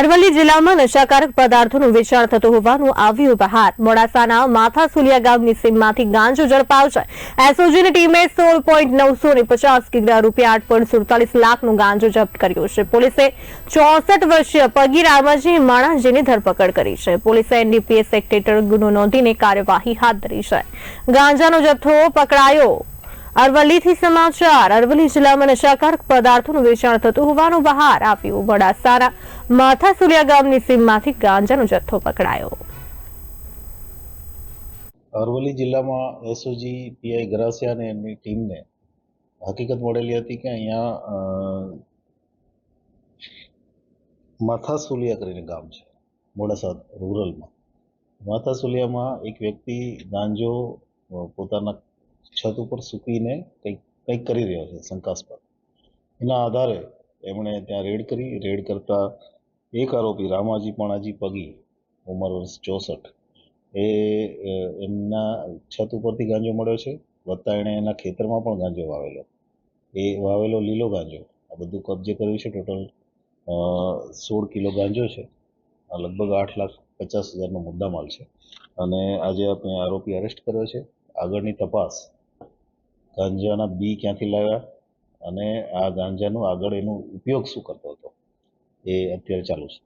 અરવલ્લી જિલ્લામાં નશાકારક પદાર્થોનું વેચાણ થતું હોવાનું આવ્યું બહાર. મોડાસાના માથાસુલિયા ગામની સીમમાંથી ગાંજો ઝડપાયો છે. એસઓજીની ટીમે સોળ પોઈન્ટ નવસો ને પચાસ કિગ્રા રૂપિયા આઠ પોઈન્ટ સુડતાલીસ લાખનું ગાંજો જપ્ત કર્યો છે. પોલીસે ચોસઠ વર્ષીય પગી રામાજી માણાજીની ધરપકડ કરી છે. પોલીસે એનડીપીએસ એક્ટ ગુનો નોંધીને કાર્યવાહી હાથ ધરી છે. ગાંજાનો જથ્થો પકડાયો. અરવલ્લીથી સમાચાર. અરવલ્લી જિલ્લામાં નશાકારક પદાર્થોનું વેચાણ થતું હોવાનું બહાર આવ્યું. વડાસાના માથાસુલિયા ગામની સીમમાંથી ગાંજાનો જથ્થો પકડાયો. અરવલ્લી જિલ્લામાં એસઓજી પીઆઈ ગરાસિયા અને એમની ટીમને હકીકત મળેલી હતી કે અહીંયા માથાસુલિયા કરીને ગામ છે, મોડાસા રૂરલમાં. માથાસુલિયામાં એક વ્યક્તિ ગાંજો પોતાના છત ઉપર સૂકીને કંઈક કંઈક કરી રહ્યો છે શંકાસ્પદ. એના આધારે એમણે ત્યાં રેડ કરી. રેડ કરતા એક આરોપી રામાજી પણાજી પગી, ઉંમર વર્ષ ચોસઠ, એ એમના છત ઉપરથી ગાંજો મળ્યો છે. વત્તા એણે એના ખેતરમાં પણ ગાંજો વાવેલો. એ વાવેલો લીલો ગાંજો. આ બધું કબજે કર્યું છે. ટોટલ સોળ કિલો ગાંજો છે. લગભગ આઠ લાખ પચાસ હજારનો મુદ્દામાલ છે. અને આજે આપણે આરોપી અરેસ્ટ કર્યો છે. આગળની તપાસ. ગાંજાના બી ક્યાંથી લાવ્યા અને આ ગાંજાનો આગળ એનો ઉપયોગ શું કરતો હતો એ અત્યારે ચાલુ છે